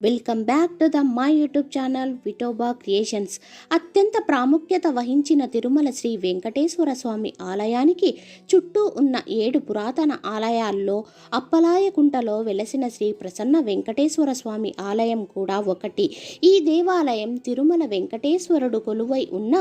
Welcome back to the my YouTube channel Vitoba creations అత్యంత ప్రాముఖ్యత వహించిన తిరుమల శ్రీ వెంకటేశ్వర స్వామి ఆలయానికి చుట్టూ ఉన్న ఏడు పురాతన ఆలయాల్లో అప్పలాయకుంటలో వెలసిన శ్రీ ప్రసన్న వెంకటేశ్వర స్వామి ఆలయం కూడా ఒకటి. ఈ దేవాలయం తిరుమల వెంకటేశ్వరుడు కొలువై ఉన్న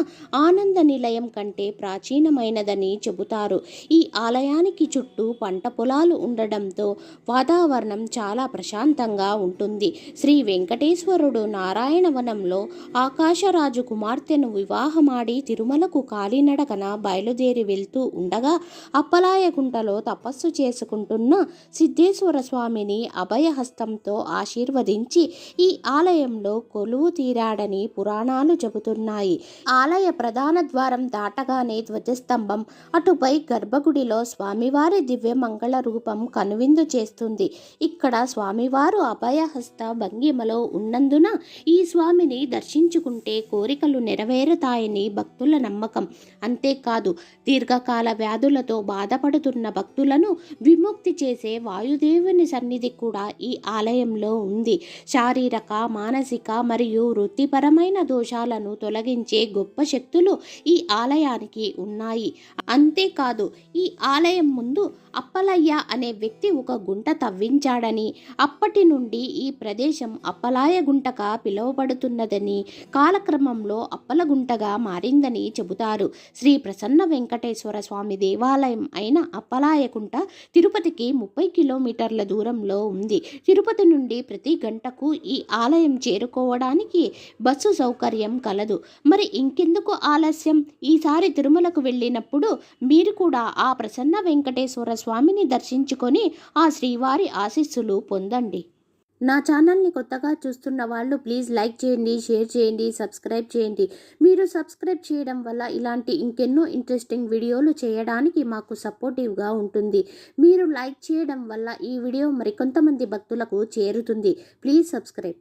ఆనంద నిలయం కంటే ప్రాచీనమైనదని చెబుతారు. ఈ ఆలయానికి చుట్టూ పంట పొలాలు ఉండడంతో వాతావరణం చాలా ప్రశాంతంగా ఉంటుంది. శ్రీ శ్రీ వెంకటేశ్వరుడు నారాయణవనంలో ఆకాశరాజు కుమార్తెను వివాహమాడి తిరుమలకు కాలినడకన బయలుదేరి వెళ్తూ ఉండగా అప్పలాయగుంటలో తపస్సు చేసుకుంటున్న సిద్ధేశ్వర స్వామిని అభయహస్తంతో ఆశీర్వదించి ఈ ఆలయంలో కొలువు తీరాడని పురాణాలు చెబుతున్నాయి. ఆలయ ప్రధాన ద్వారం దాటగానే ధ్వజస్తంభం అటుపై గర్భగుడిలో స్వామివారి దివ్య మంగళ రూపం కనువిందు చేస్తుంది. ఇక్కడ స్వామివారు అభయహస్త భంగిమలో ఉన్నందున ఈ స్వామిని దర్శించుకుంటే కోరికలు నెరవేరుతాయని భక్తుల నమ్మకం. అంతేకాదు దీర్ఘకాల వ్యాధులతో బాధపడుతున్న భక్తులను విముక్తి చేసే వాయుదేవుని సన్నిధి కూడా ఈ ఆలయంలో ఉంది. శారీరక మానసిక మరియు వృత్తిపరమైన దోషాలను తొలగించే గొప్ప శక్తులు ఈ ఆలయానికి ఉన్నాయి. అంతేకాదు ఈ ఆలయం ముందు అప్పలయ్య అనే వ్యక్తి ఒక గుంట తవ్వించాడని అప్పటి నుండి ఈ ప్రదేశం అప్పలాయ గుంటగా పిలువబడుతున్నదని కాలక్రమంలో అప్పల గుంటగా మారిందని చెబుతారు. శ్రీ ప్రసన్న వెంకటేశ్వర స్వామి దేవాలయం అయిన అప్పలాయగుంట తిరుపతికి ముప్పై కిలోమీటర్ల దూరంలో ఉంది. తిరుపతి నుండి ప్రతి గంటకు ఈ ఆలయం చేరుకోవడానికి బస్సు సౌకర్యం కలదు. మరి ఇంకెందుకు ఆలస్యం? ఈసారి తిరుమలకు వెళ్ళినప్పుడు మీరు కూడా ఆ ప్రసన్న వెంకటేశ్వర స్వామిని దర్శించుకొని ఆ శ్రీవారి ఆశీస్సులు పొందండి. నా ఛానల్ని కొత్తగా చూస్తున్న వాళ్ళు ప్లీజ్ లైక్ చేయండి షేర్ చేయండి సబ్స్క్రైబ్ చేయండి. మీరు సబ్స్క్రైబ్ చేయడం వల్ల ఇలాంటి ఇంకెన్నో ఇంట్రెస్టింగ్ వీడియోలు చేయడానికి మాకు సపోర్టివ్గా ఉంటుంది. మీరు లైక్ చేయడం వల్ల ఈ వీడియో మరికొంతమంది భక్తులకు చేరుతుంది. Please subscribe.